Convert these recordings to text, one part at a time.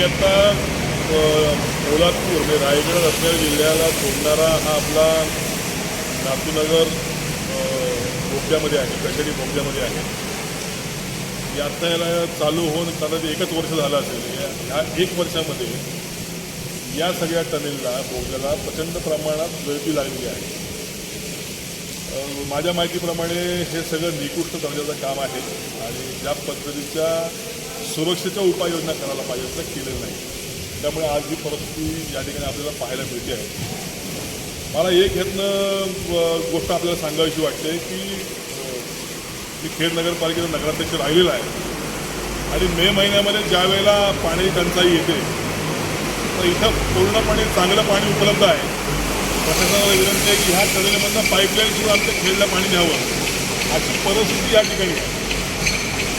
आता कोल्हापूर म्हणजे रायगड रत्नागिरी जिल्ह्याला जोडणारा हा आपला नातूनगर अ, बोगद्यामध्ये आहे कशेडी बोगद्यामध्ये आहे. यात्रा याला चालू होऊन कदाचित एकच वर्ष झालं असेल. या- ह्या एक वर्षामध्ये या सगळ्या टनेलला बोगद्याला प्रचंड प्रमाणात गळती लागलेली आहे. माझ्या माहितीप्रमाणे हे सगळं निकृष्ट दर्जाचं काम आहे आणि ज्या पद्धतीच्या सुरक्षेच्या उपाययोजना करायला पाहिजे असं केलेलं नाही. त्यामुळे आज ही परिस्थिती या ठिकाणी आपल्याला पाहायला मिळते आहे. मला एक ह्यातनं गोष्ट आपल्याला सांगावीशी वाटते की मी खेड नगरपालिकेचा नगराध्यक्ष राहिलेला आहे. आणि मे महिन्यामध्ये ज्या वेळेला पाणी टंचाई येते तर इथं पूर्णपणे चांगलं पाणी उपलब्ध आहे. प्रशासनाला विनंती आहे की ह्या टनेलमधनं पाईपलाईन सुरू आमच्या खेळला पाणी द्यावं. अशी परिस्थिती या ठिकाणी आहे.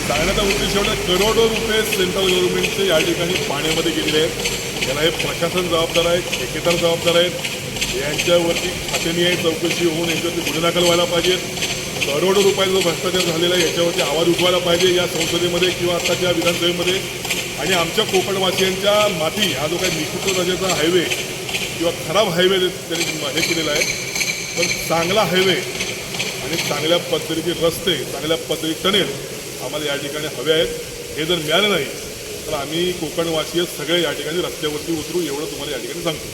सांगण्याचा उद्देश एवढा करोडो रुपये सेंट्रल गव्हर्नमेंटचे या ठिकाणी पाण्यामध्ये गेलेले आहेत. याला हे प्रशासन जबाबदार आहे ठेकेदार जबाबदार आहेत. यांच्यावरती खातेनिहाय चौकशी होऊन यांच्यावरती गुन्हे दाखल व्हायला पाहिजेत. करोडो रुपयाचा जो भ्रष्टाचार झालेला आहे याच्यावरती आवाज उठवायला पाहिजे या संसदेमध्ये किंवा आत्ताच्या विधानसभेमध्ये. आणि आमच्या कोकणवासियांच्या माती हा जो काही निकृष्ट दर्जाचा हायवे किंवा खराब हायवे त्यांनी हे केलेला आहे. पण चांगला हायवे आणि चांगल्या पद्धतीचे रस्ते चांगल्या पद्धतीचे टनेल आम्हाला या ठिकाणी हवे आहेत. हे जर मिळालं नाही तर आम्ही कोकणवासीय सगळे या ठिकाणी रस्त्यावरती उतरू एवढं तुम्हाला या ठिकाणी सांगतो.